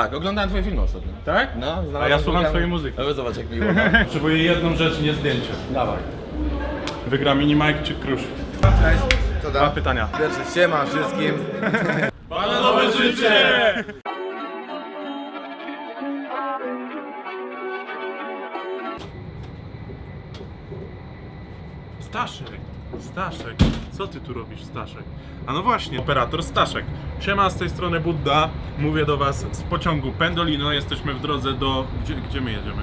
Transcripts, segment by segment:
Tak, oglądałem twoje filmy ostatnio. Tak? No, A znalazłem ja słucham twojej muzyki. No zobacz jak miło. no. Potrzebuję jedną rzecz, nie zdjęcie. Dawaj. Wygra mini Mike czy Krusz? Cześć. Co Dwa pytania. Pierwsze, siema wszystkim. Bananowe życie! Staszek, Staszek, co ty tu robisz, Staszek? A no właśnie, operator Staszek. Siema, z tej strony Budda. Mówię do was z pociągu Pendolino. Jesteśmy w drodze do... Gdzie, gdzie my jedziemy?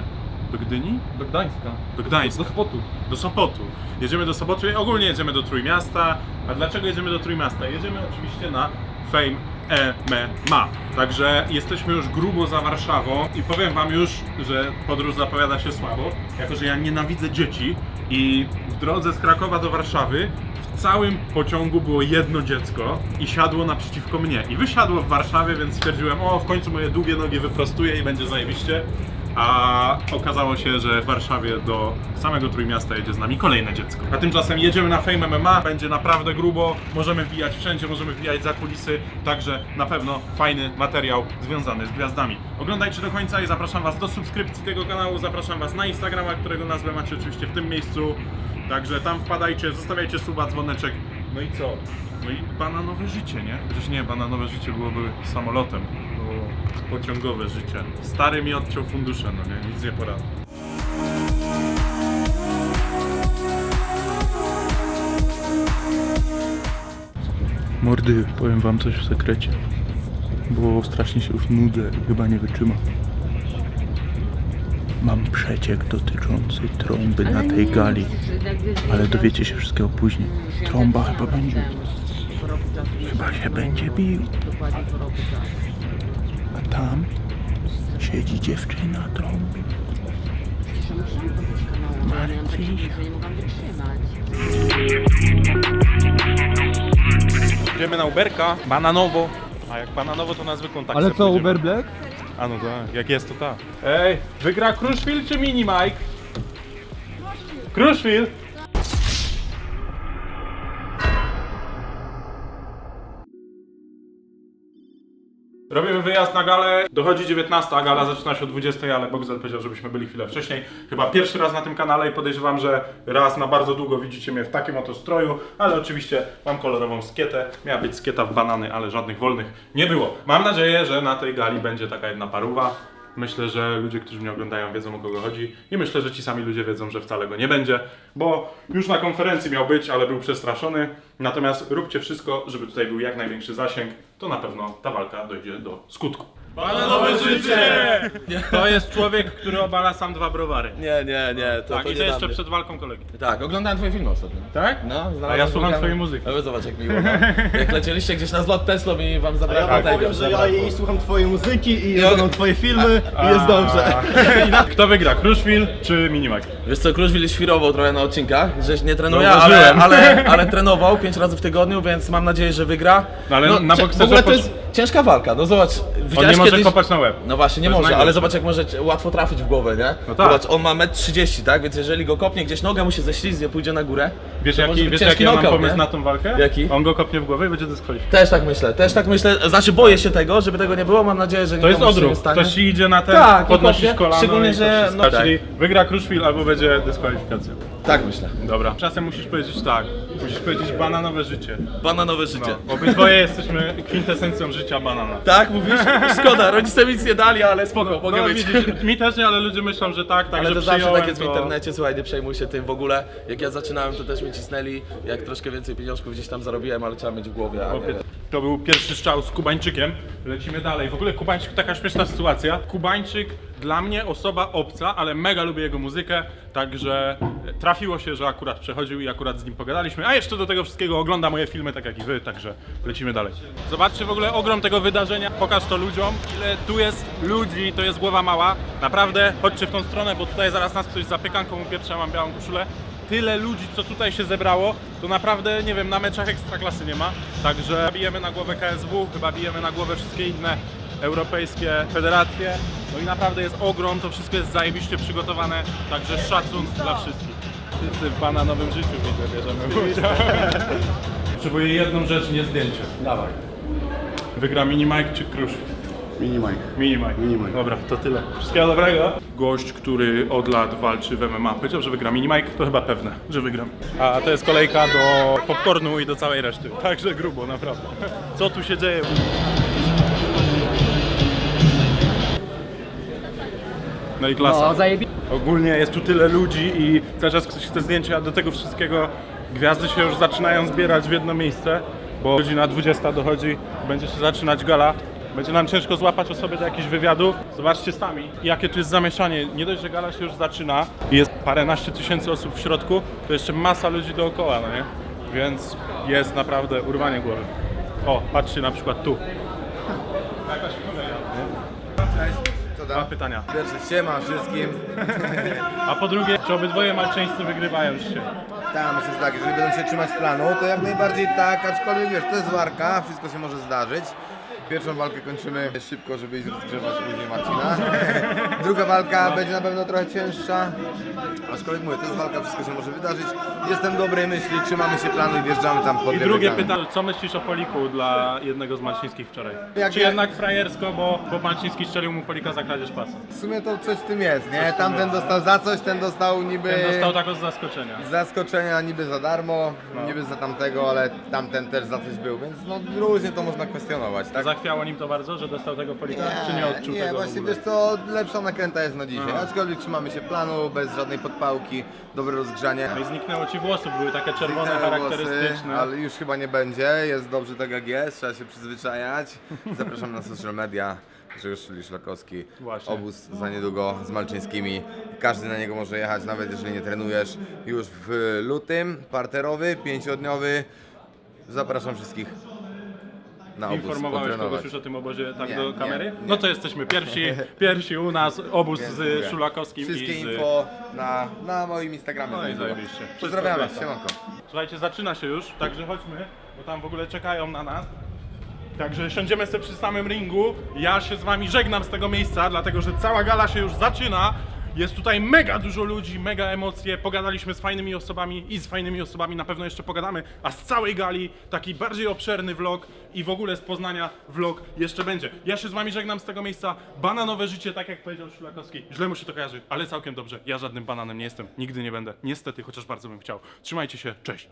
Do Gdyni? Do Gdańska. Do Gdańska. Do Spotu. Do Sopotu. Jedziemy do Sopotu i ogólnie jedziemy do Trójmiasta. A dlaczego jedziemy do Trójmiasta? Jedziemy oczywiście na Fame MMA. Także jesteśmy już grubo za Warszawą i powiem wam już, że podróż zapowiada się słabo, jako że ja nienawidzę dzieci i w drodze z Krakowa do Warszawy w całym pociągu było jedno dziecko i siadło naprzeciwko mnie. I wysiadło w Warszawie, więc stwierdziłem, o w końcu moje długie nogi wyprostuję i będzie zajebiście. A okazało się, że w Warszawie do samego Trójmiasta jedzie z nami kolejne dziecko. A tymczasem jedziemy na Fame MMA, będzie naprawdę grubo, możemy wbijać wszędzie, możemy wbijać za kulisy, także na pewno fajny materiał związany z gwiazdami. Oglądajcie do końca i zapraszam Was do subskrypcji tego kanału, zapraszam Was na Instagrama, którego nazwę macie oczywiście w tym miejscu. Także tam wpadajcie, zostawiajcie suba, dzwoneczek. No i co? No i bananowe życie, nie? Chociaż nie, bananowe życie byłoby samolotem. Pociągowe życie. Stary mi odciął fundusze, no nie? Nic nie poradzę. Mordy, powiem wam coś w sekrecie. Bo strasznie się już nudzę i chyba nie wytrzymam. Mam przeciek dotyczący trąby na tej gali, ale dowiecie się wszystkiego później. Trąba chyba będzie. Chyba się będzie bił. A tam siedzi dziewczyna trąbi. Idziemy na Uberka, bananowo. A jak bananowo to na zwykłą taksę Ale co, pójdziemy. Uber Black? A no tak, jak jest to tak. Ej, wygra Kruszwil czy Mini Mike? Kruszwil! Robimy wyjazd na galę, dochodzi 19, a gala zaczyna się o 20, ale Bogdan powiedział, żebyśmy byli chwilę wcześniej. Chyba pierwszy raz na tym kanale i podejrzewam, że raz na bardzo długo widzicie mnie w takim oto stroju, ale oczywiście mam kolorową skietę. Miała być skieta w banany, ale żadnych wolnych nie było. Mam nadzieję, że na tej gali będzie taka jedna paruwa. Myślę, że ludzie, którzy mnie oglądają, wiedzą o kogo chodzi i myślę, że ci sami ludzie wiedzą, że wcale go nie będzie, bo już na konferencji miał być, ale był przestraszony. Natomiast róbcie wszystko, żeby tutaj był jak największy zasięg, to na pewno ta walka dojdzie do skutku. Bananowe życie! To jest człowiek, który obala sam dwa browary. Nie, nie, nie. To, Tak, to i nie to jeszcze dla mnie. przed walką kolegi. Tak, oglądałem twoje filmy ostatnio. Tak? No, A znalazłem ja słucham twojej muzyki. No zobacz jak miło. No. Jak lecieliście gdzieś na zlot Teslą i wam Ja zabrałem wam tego, powiem, że ja zabrakło. jej słucham twojej muzyki i Ja- oglądam twoje filmy i jest dobrze. A. Kto wygra, Kruszwil czy Minimak? Wiesz co, Kruszwil świrował trochę na odcinkach, żeś nie trenuje, ale, Zauważyłem. ale, ale trenował 5 razy w tygodniu, więc mam nadzieję, że wygra. No ale na cie- bokserze W ogóle to jest ciężka walka, no zobacz, widziałeś nie może kiedyś... kopać na łeb. No właśnie, nie To jest może, ale najgorsze. zobacz jak może łatwo trafić w głowę, nie? No tak. Zobacz, on ma 1,30 m, tak? Więc jeżeli go kopnie gdzieś noga mu się ześlizgnie, pójdzie na górę, Wiesz to może jaki, być wiesz ciężki jaki ja mam knockout, pomysł nie? na tą walkę? Jaki? On go kopnie w głowę i będzie dyskwalifikacja. Też tak myślę, też tak myślę, znaczy boję się tego, żeby tego nie było, mam nadzieję, że To jest się nie odruch. stanie. Ktoś ci idzie na ten, Tak, i podnosisz kopie. kolano Szczególnie, i to że- wszystko. no tak. Czyli wygra Kruszwil albo będzie dyskwalifikacja. Tak myślę. Dobra. Czasem musisz powiedzieć tak. Musisz powiedzieć bananowe życie. Bananowe życie. No. Obydwoje jesteśmy kwintesencją życia banana. Tak, mówisz? Szkoda, rodzice mi nic nie dali, ale spoko, mogę No być. widzisz, mi też nie, ale ludzie myślą, że tak, także Ale to zawsze przyjąłem tak jest w to. internecie, słuchaj, nie przejmuj się tym w ogóle. Jak ja zaczynałem, to też mi cisnęli, jak troszkę więcej pieniążków gdzieś tam zarobiłem, ale trzeba mieć w głowie, a nie... To był pierwszy strzał z Kubańczykiem. Lecimy dalej. W ogóle Kubańczyk, taka śmieszna sytuacja. Kubańczyk dla mnie osoba obca, ale mega lubię jego muzykę, także trafiło się, że akurat przechodził i akurat z nim pogadaliśmy. A jeszcze do tego wszystkiego ogląda moje filmy, tak jak i wy, także lecimy dalej. Zobaczcie w ogóle ogrom tego wydarzenia. Pokaż to ludziom, ile tu jest ludzi, to jest głowa mała. Naprawdę, chodźcie w tą stronę, bo tutaj zaraz nas ktoś zapiekanką upieprze, ja mam białą koszulę tyle ludzi, co tutaj się zebrało, to naprawdę, nie wiem, na meczach ekstraklasy nie ma. Także bijemy na głowę KSW, chyba bijemy na głowę wszystkie inne europejskie federacje. No i naprawdę jest ogrom, to wszystko jest zajebiście przygotowane, także szacun dla wszystkich. Wszyscy w bananowym życiu widzę, bierzemy udział. Potrzebuję jedną rzecz, nie zdjęcie. Dawaj. Wygra Mini Mike czy Krusz? Mini Mike. Mini Mike. Mini Mike. Dobra, to tyle. Wszystkiego dobrego. Gość, który od lat walczy w MMA, powiedział, że wygra Mini Mike, to chyba pewne, że wygram. A to jest kolejka do popcornu i do całej reszty. Także grubo, naprawdę. Co tu się dzieje? No i klasa. No, zajebi... Ogólnie jest tu tyle ludzi i cały czas ktoś chce zdjęcia, a do tego wszystkiego gwiazdy się już zaczynają zbierać w jedno miejsce, bo godzina 20 dochodzi, będzie się zaczynać gala. Będzie nam ciężko złapać osoby do jakichś wywiadów. Zobaczcie sami, jakie tu jest zamieszanie. Nie dość, że gala się już zaczyna i jest paręnaście tysięcy osób w środku, to jeszcze masa ludzi dookoła, no nie? Więc jest naprawdę urwanie głowy. O, patrzcie na przykład tu. Jakaś kolejna. Co Dwa pytania. Pierwsze, siema wszystkim. A po drugie, czy obydwoje malczyńscy wygrywają dzisiaj? Tam myślę, że tak, jeżeli będą się trzymać planu, to jak najbardziej tak, aczkolwiek wiesz, to jest walka, wszystko się może zdarzyć. Pierwszą walkę kończymy szybko, żeby iść rozgrzewać później Marcina. Druga walka będzie na pewno trochę cięższa. Aczkolwiek mówię, to jest walka, wszystko się może wydarzyć. Jestem dobrej myśli, trzymamy się planu i wjeżdżamy tam pod I drugie pytanie, co myślisz o Poliku dla jednego z Malcińskich wczoraj? Jak Czy jednak frajersko, bo, bo Malciński strzelił mu Polika za kradzież pasa? W sumie to coś w tym jest, nie? Tamten dostał za coś, ten dostał niby... Ten dostał tak od zaskoczenia. Z zaskoczenia niby za darmo, niby za tamtego, ale tamten też za coś był, więc no różnie to można kwestionować, tak? Zachwiało nim to bardzo, że dostał tego Polika, czy nie odczuł nie, tego w właśnie ogóle? wiesz co, lepsza nakręta jest na dzisiaj, Aha. aczkolwiek trzymamy się planu, bez żadnej podpałki, dobre rozgrzanie. No i zniknęło ci włosów, były takie czerwone, Zniknęły charakterystyczne. Włosy, ale już chyba nie będzie, jest dobrze tak jak jest, trzeba się przyzwyczajać. Zapraszam na social media. Grzegorz Szyli Szlakowski, Właśnie. obóz za niedługo z Malczyńskimi. Każdy na niego może jechać, nawet jeżeli nie trenujesz. Już w lutym, parterowy, pięciodniowy. Zapraszam wszystkich na obóz Informowałeś kogoś już o tym obozie tak Nie, do nie, kamery? nie. No to jesteśmy pierwsi, pierwsi u nas, obóz Więc z mówię, Szulakowskim Wszystkie i z... info na, na moim Instagramie. No i znajdziecie. zajebiście. Wszystko Pozdrawiamy, siemanko. Słuchajcie, zaczyna się już, także chodźmy, bo tam w ogóle czekają na nas. Także siądziemy sobie przy samym ringu. Ja się z wami żegnam z tego miejsca, dlatego że cała gala się już zaczyna. Jest tutaj mega dużo ludzi, mega emocje. Pogadaliśmy z fajnymi osobami i z fajnymi osobami na pewno jeszcze pogadamy. A z całej gali taki bardziej obszerny vlog i w ogóle z Poznania vlog jeszcze będzie. Ja się z wami żegnam z tego miejsca. Bananowe życie, tak jak powiedział Szulakowski. Źle mu się to kojarzy, ale całkiem dobrze. Ja żadnym bananem nie jestem. Nigdy nie będę. Niestety, chociaż bardzo bym chciał. Trzymajcie się. Cześć.